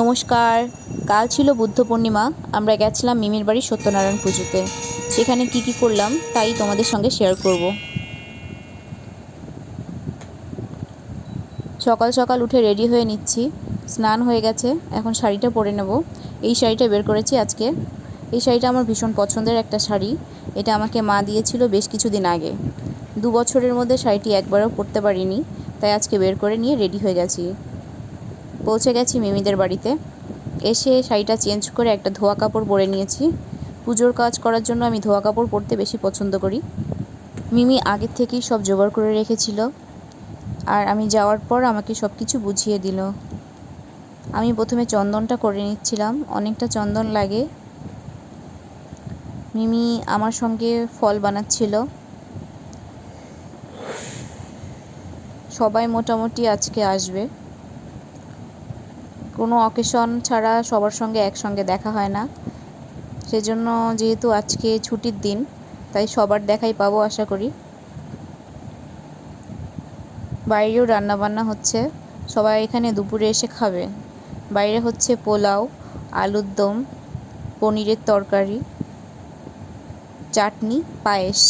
নমস্কার, কাল ছিল বুদ্ধ পূর্ণিমা, আমরা গেছিলাম মিমির বাড়ি সত্যনারায়ণ পুজোতে। সেখানে কি কি করলাম তাই তোমাদের সঙ্গে শেয়ার করব। সকাল সকাল উঠে রেডি হয়ে নিচ্ছি, স্নান হয়ে গেছে, এখন শাড়িটা পরে নেব। এই শাড়িটা বের করেছি আজকে। এই শাড়িটা আমার ভীষণ পছন্দের একটা শাড়ি, এটা আমাকে মা দিয়েছিল বেশ কিছুদিন আগে। দু বছরের মধ্যে শাড়িটি একবারও পরতে পারিনি, তাই আজকে বের করে নিয়ে রেডি হয়ে গেছি। পৌঁছে গেছি মিমিদের বাড়িতে। এসে শাড়িটা চেঞ্জ করে একটা ধোয়া কাপড় পরে নিয়েছি। পুজোর কাজ করার জন্য আমি ধোয়া কাপড় পরতে বেশি পছন্দ করি। মিমি আগের থেকেই সব জোগাড় করে রেখেছিল। আর আমি যাওয়ার পর আমাকে সব কিছু বুঝিয়ে দিল। আমি প্রথমে চন্দনটা করে নিচ্ছিলাম। অনেকটা চন্দন লাগে। মিমি আমার সঙ্গে ফল বানাচ্ছিল। সবাই মোটামুটি আজকে আসবে। কোনো অকেশন ছাড়া সবার সঙ্গে একসঙ্গে দেখা হয় না। সেজন্য যেহেতু আজকে ছুটির দিন, তাই সবার দেখাই পাবো আশা করি। বাইরেও রান্না বান্না হচ্ছে, সবাই এখানে দুপুরে এসে খাবে। বাইরে হচ্ছে পোলাও, আলুর দম, পনিরের তরকারি, চাটনি, পায়েস।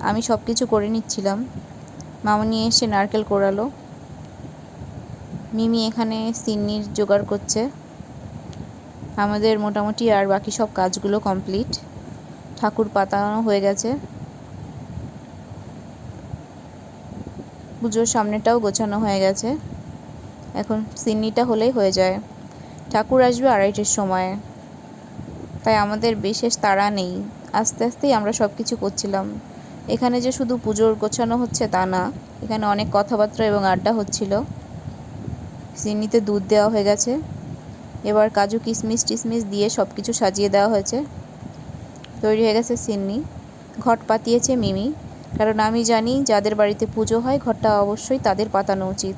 আমি সব কিছু করে নিচ্ছিলাম। মামনি এসে নারকেল কোড়ালো মিমি এখানে সিন্নির জোগাড় করছে। আমাদের মোটামুটি আর বাকি সব কাজগুলো কমপ্লিট। ঠাকুর পাতানো হয়ে গেছে। পুজোর সামনেটাও গোছানো হয়ে গেছে। এখন সিন্নিটা হলেই হয়ে যায়। ঠাকুর আসবে আড়াইটের সময়। তাই আমাদের বিশেষ তাড়া নেই। আস্তে আস্তেই আমরা সব কিছু করছিলাম। এখানে যে শুধু পুজোর গোছানো হচ্ছে তা না, এখানে অনেক কথাবার্তা এবং আড্ডা হচ্ছিল। সিন্নিতে দুধ দেওয়া হয়ে গেছে। এবার কাজু কিশমিশ টিশমিশ দিয়ে সব কিছু সাজিয়ে দেওয়া হয়েছে। তৈরি হয়ে গেছে সিন্নি ঘট পাতিয়েছে মিমি। কারণ আমি জানি যাদের বাড়িতে পুজো হয়, ঘরটা অবশ্যই তাদের পাতানো উচিত।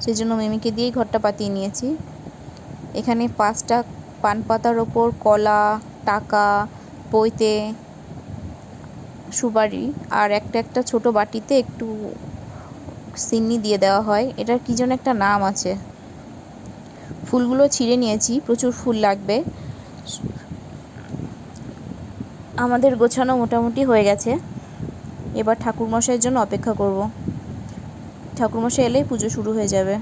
সেই জন্য মিমিকে দিয়েই ঘরটা পাতিয়ে নিয়েছি। এখানে পাঁচটা পান পাতার ওপর কলা, টাকা পৈতে সুপারি আর একটা একটা ছোট বাটিতে একটু সিন্নি দিয়ে দেওয়া হয়। এটার কী যেন একটা নাম আছে। ফুলগুলো ছিঁড়ে নিয়েছি, প্রচুর ফুল লাগবে। আমাদের গোছানো মোটামুটি হয়ে গেছে। এবার ঠাকুরমশাইয়ের জন্য অপেক্ষা করব। ঠাকুরমশাই এলেই পুজো শুরু হয়ে যাবে।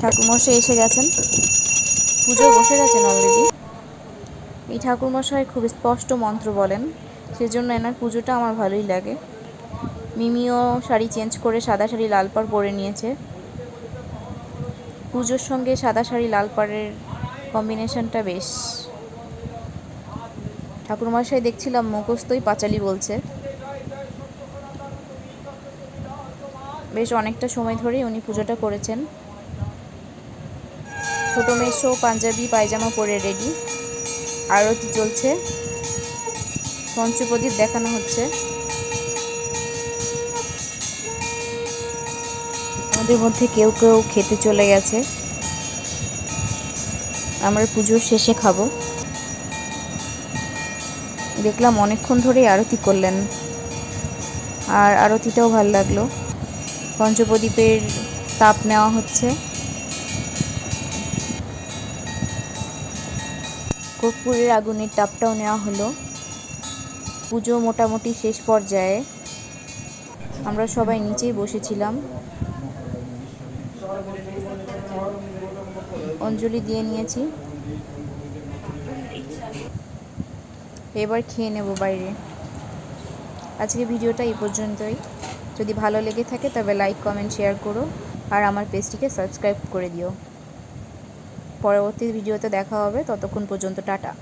ঠাকুরমশাই এসে গেছেন। পুজো বসে গেছেন অলরেডি এই ঠাকুরমশাই খুব স্পষ্ট মন্ত্র বলেন। সেজন্য এনার পুজোটা আমার ভালোই লাগে। মিমিও শাড়ি চেঞ্জ করে সাদা শাড়ি লাল পাড় পরে নিয়েছে। পুজোর সঙ্গে সাদা শাড়ি লাল পাড়ের কম্বিনেশনটা বেশ। ঠাকুরমশাই দেখছিলাম মুখস্থই পাঁচালি বলছে। বেশ অনেকটা সময় ধরেই উনি পুজোটা করেছেন। ছোটো মেশো পাঞ্জাবি, পায়জামা পরে রেডি আরতি চলছে। পঞ্চপ্রদীপ দেখানো হচ্ছে। আমাদের মধ্যে কেউ কেউ খেতে চলে গেছে। আমরা পুজোর শেষে খাব। দেখলাম অনেকক্ষণ ধরেই আরতি করলেন। আর আরতিটাও ভালো লাগল। পঞ্চপ্রদীপের তাপ নেওয়া হচ্ছে। কর্পূরের আগুনের তাপটাও নেওয়া হলো। পুজো মোটামুটি শেষ পর্যায়ে। আমরা সবাই নিচেই বসেছিলাম। অঞ্জলি দিয়ে নিয়েছি। এবার খেয়ে নেব বাইরে। আজকে ভিডিওটা এই পর্যন্তই। যদি ভালো লেগে থাকে তবে লাইক, কমেন্ট, শেয়ার করো। আর আমার পেজটিকে সাবস্ক্রাইব করে দিও। পরবর্তী ভিডিওতে দেখা হবে। ততক্ষণ পর্যন্ত টাটা।